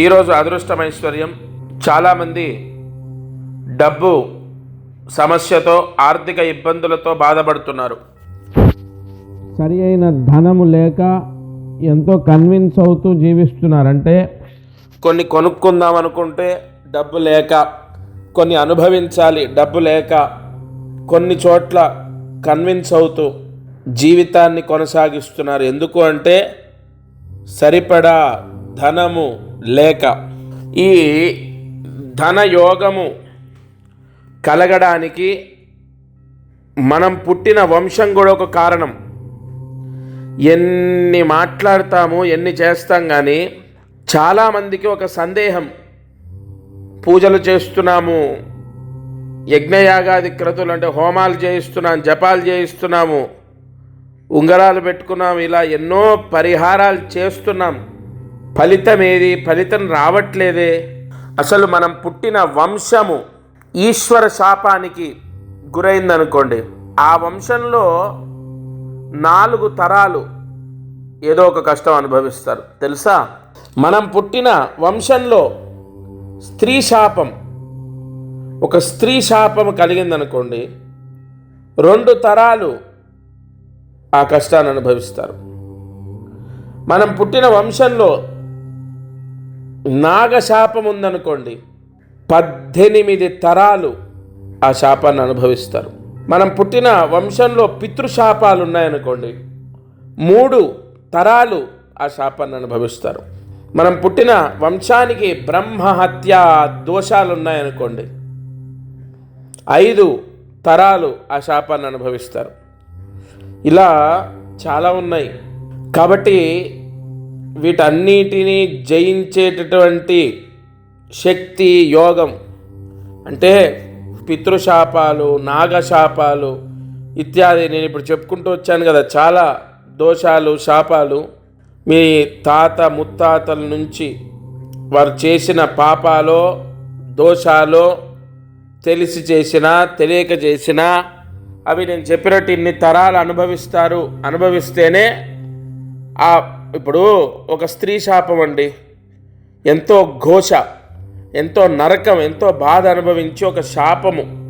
ఈరోజు అదృష్టమైశ్వర్యం. చాలామంది డబ్బు సమస్యతో ఆర్థిక ఇబ్బందులతో బాధపడుతున్నారు. సరి అయిన ధనము లేక ఎంతో కన్విన్స్ అవుతూ జీవిస్తున్నారంటే కొన్ని కొనుక్కుందాం అనుకుంటే డబ్బు లేక కొన్ని అనుభవించాలి డబ్బు లేక కొన్ని చోట్ల కన్విన్స్ అవుతూ జీవితాన్ని కొనసాగిస్తున్నారు. ఎందుకు అంటే సరిపడా ధనము లేక ఈ ధనయోగము కలగడానికి మనం పుట్టిన వంశం కూడా ఒక కారణం. ఎన్ని మాట్లాడతాము ఎన్ని చేస్తాం కానీ చాలామందికి ఒక సందేహం. పూజలు చేస్తున్నాము యజ్ఞయాగాది క్రతులు అంటే హోమాలు చేయిస్తున్నాం జపాలు చేయిస్తున్నాము ఉంగరాలు పెట్టుకున్నాం ఇలా ఎన్నో పరిహారాలు చేస్తున్నాం. ఫలితం ఏది ఫలితం రావట్లేదే. అసలు మనం పుట్టిన వంశము ఈశ్వర శాపానికి గురైందనుకోండి ఆ వంశంలో నాలుగు తరాలు ఏదో ఒక కష్టం అనుభవిస్తారు. తెలుసా? మనం పుట్టిన వంశంలో స్త్రీ శాపం ఒక స్త్రీ శాపం కలిగిందనుకోండి రెండు తరాలు ఆ కష్టాన్ని అనుభవిస్తారు. మనం పుట్టిన వంశంలో నాగశాపం ఉందనుకోండి పద్దెనిమిది తరాలు ఆ శాపాన్ని అనుభవిస్తారు. మనం పుట్టిన వంశంలో పితృశాపాలు ఉన్నాయనుకోండి మూడు తరాలు ఆ శాపాన్ని అనుభవిస్తారు. మనం పుట్టిన వంశానికి బ్రహ్మహత్య దోషాలు ఉన్నాయనుకోండి ఐదు తరాలు ఆ శాపాన్ని అనుభవిస్తారు. ఇలా చాలా ఉన్నాయి. కాబట్టి వీటన్నిటినీ జయించేటటువంటి శక్తి యోగం. అంటే పితృశాపాలు నాగశాపాలు ఇత్యాది నేను ఇప్పుడు చెప్పుకుంటూ వచ్చాను కదా చాలా దోషాలు శాపాలు మీ తాత ముత్తాతల నుంచి వారు చేసిన పాపాలో దోషాలో తెలిసి చేసినా తెలియక చేసినా అవి నేను చెప్పినట్టు ఇన్ని తరాలు అనుభవిస్తారు. అనుభవిస్తేనే ఆ ఇప్పుడు ఒక స్త్రీ శాపం అండి. ఎంతో ఘోష ఎంతో నరకం ఎంతో బాధ అనుభవించి ఒక శాపము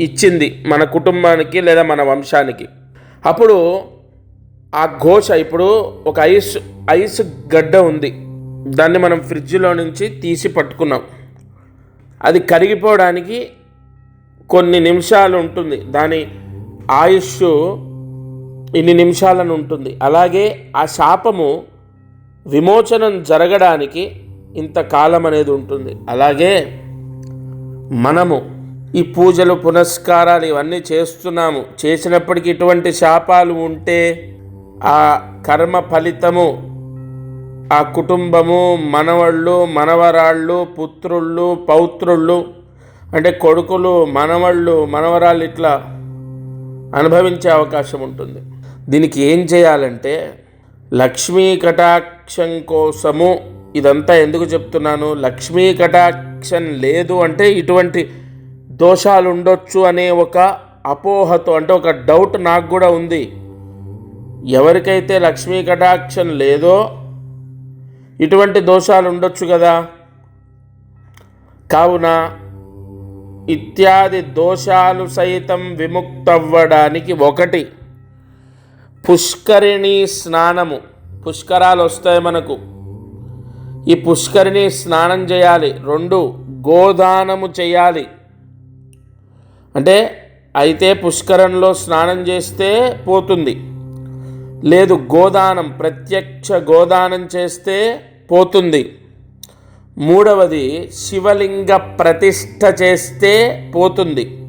ఇచ్చింది మన కుటుంబానికి లేదా మన వంశానికి. అప్పుడు ఆ ఘోష ఇప్పుడు ఒక ఐస్ ఐస్ గడ్డ ఉంది. దాన్ని మనం ఫ్రిడ్జ్లో నుంచి తీసి పట్టుకున్నాం. అది కరిగిపోవడానికి కొన్ని నిమిషాలు ఉంటుంది. దాని ఆయుష్ ఇన్ని నిమిషాలను ఉంటుంది. అలాగే ఆ శాపము విమోచనం జరగడానికి ఇంత కాలం అనేది ఉంటుంది. అలాగే మనము ఈ పూజలు పునస్కారాలు ఇవన్నీ చేస్తున్నాము. చేసినప్పటికీ ఇటువంటి శాపాలు ఉంటే ఆ కర్మ ఫలితము ఆ కుటుంబము మనవళ్ళు మనవరాళ్ళు పుత్రుళ్ళు పౌత్రుళ్ళు అంటే కొడుకులు మనవళ్ళు మనవరాళ్ళు ఇట్లా అనుభవించే అవకాశం ఉంటుంది. దీనికి ఏం చేయాలంటే లక్ష్మీ కటాక్షం కోసము ఇదంతా ఎందుకు చెప్తున్నాను? లక్ష్మీ కటాక్షం లేదు అంటే ఇటువంటి దోషాలు ఉండొచ్చు అనే ఒక అపోహతో అంటే ఒక డౌట్ నాకు కూడా ఉంది. ఎవరికైతే లక్ష్మీ కటాక్షం లేదో ఇటువంటి దోషాలు ఉండొచ్చు కదా. కావున ఇత్యాది దోషాలు సైతం విముక్తవ్వడానికి ఒకటి పుష్కరిణి స్నానము. పుష్కరాలు వస్తాయి మనకు. ఈ పుష్కరిణి స్నానం చేయాలి. రెండు గోదానము చేయాలి. అంటే అయితే పుష్కరంలో స్నానం చేస్తే పోతుంది. లేదు గోదానం ప్రత్యక్ష గోదానం చేస్తే పోతుంది. మూడవది శివలింగ ప్రతిష్ట చేస్తే పోతుంది.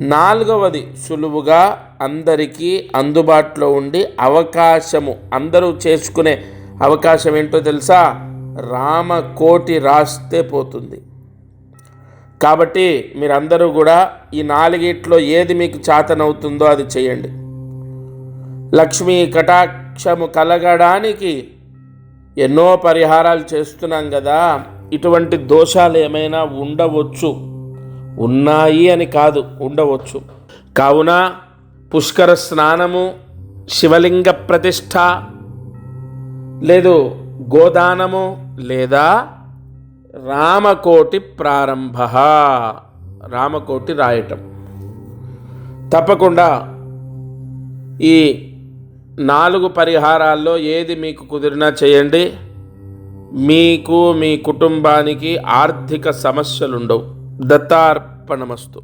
నాలుగవది సులువుగా అందరికీ అందుబాటులో ఉండి అవకాశము అందరూ చేసుకునే అవకాశం ఏంటో తెలుసా? రామకోటి రాస్తే పోతుంది. కాబట్టి మీరందరూ కూడా ఈ నాలుగిట్లో ఏది మీకు చాతనవుతుందో అది చేయండి. లక్ష్మీ కటాక్షము కలగడానికి ఎన్నో పరిహారాలు చేస్తున్నాం కదా. ఇటువంటి దోషాలు ఏమైనా ఉండవచ్చు. ఉన్నాయి అని కాదు ఉండవచ్చు. కావున పుష్కర స్నానము శివలింగ ప్రతిష్ట లేదు గోదానము లేదా రామకోటి ప్రారంభ రామకోటి రాయటం. తప్పకుండా ఈ నాలుగు పరిహారాల్లో ఏది మీకు కుదిరినా చేయండి. మీకు మీ కుటుంబానికి ఆర్థిక సమస్యలుండవు. दत्तार्पणमस्तू।